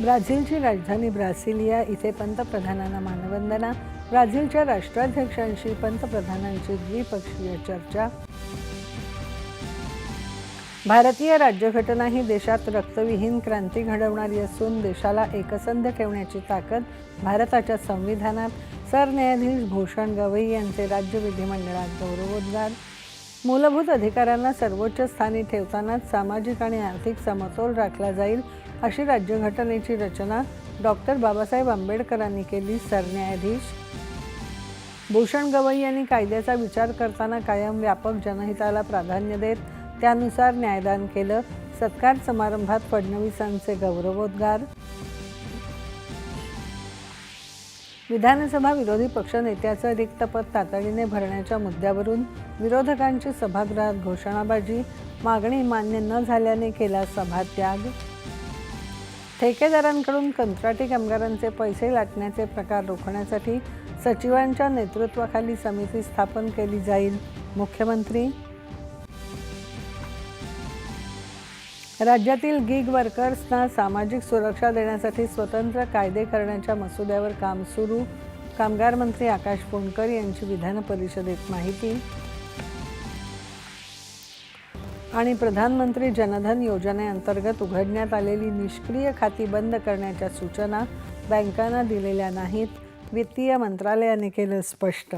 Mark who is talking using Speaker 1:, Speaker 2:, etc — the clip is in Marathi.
Speaker 1: ब्राझीलची राजधानी ब्रासिलिया इथे पंतप्रधानांना मानवंदना ब्राझीलच्या राष्ट्राध्यक्षांशी पंतप्रधानांची द्विपक्षीय चर्चा. भारतीय राज्यघटना ही देशात रक्तविहीन क्रांती घडवणारी असून देशाला एकसंध ठेवण्याची ताकद भारताच्या संविधानात सरन्यायाधीश भूषण गवई यांचे राज्य विधिमंडळात गौरवोद्गार. मूलभूत अधिकारांना सर्वोच्च स्थानी ठेवतानाच सामाजिक आणि आर्थिक समतोल राखला जाईल अशी राज्यघटनेची रचना डॉक्टर बाबासाहेब आंबेडकरांनी केली सरन्यायाधीश. भूषण गवई यांनी कायद्याचा विचार करताना कायम व्यापक जनहिताला प्राधान्य देत त्यानुसार न्यायदान केलं. सत्कार समारंभात फडणवीसांचे गौरवोद्गार. विधानसभा विरोधी पक्षनेत्याचं रिक्त पद तातडीने भरण्याच्या मुद्द्यावरून विरोधकांची सभागृहात घोषणाबाजी मागणी मान्य न झाल्याने केला सभात्याग. ठेकेदारांकडून कंत्राटी कामगारांचे पैसे लाटण्याचे प्रकार रोखण्यासाठी सचिवांच्या नेतृत्वाखाली समिती स्थापन केली जाईल. मुख्यमंत्री राज्यातील गिग वर्कर्सना सामाजिक सुरक्षा देण्यासाठी स्वतंत्र कायदे करण्याच्या मसुद्यावर काम सुरू. कामगार मंत्री आकाश फोंडकर यांची विधान परिषदेत माहिती. आणि प्रधानमंत्री जनधन योजनेअंतर्गत उघडण्यात आलेली निष्क्रिय खाती बंद करण्याच्या सूचना बँकांना दिलेल्या नाहीत. वित्तीय मंत्रालयाने केलं स्पष्ट.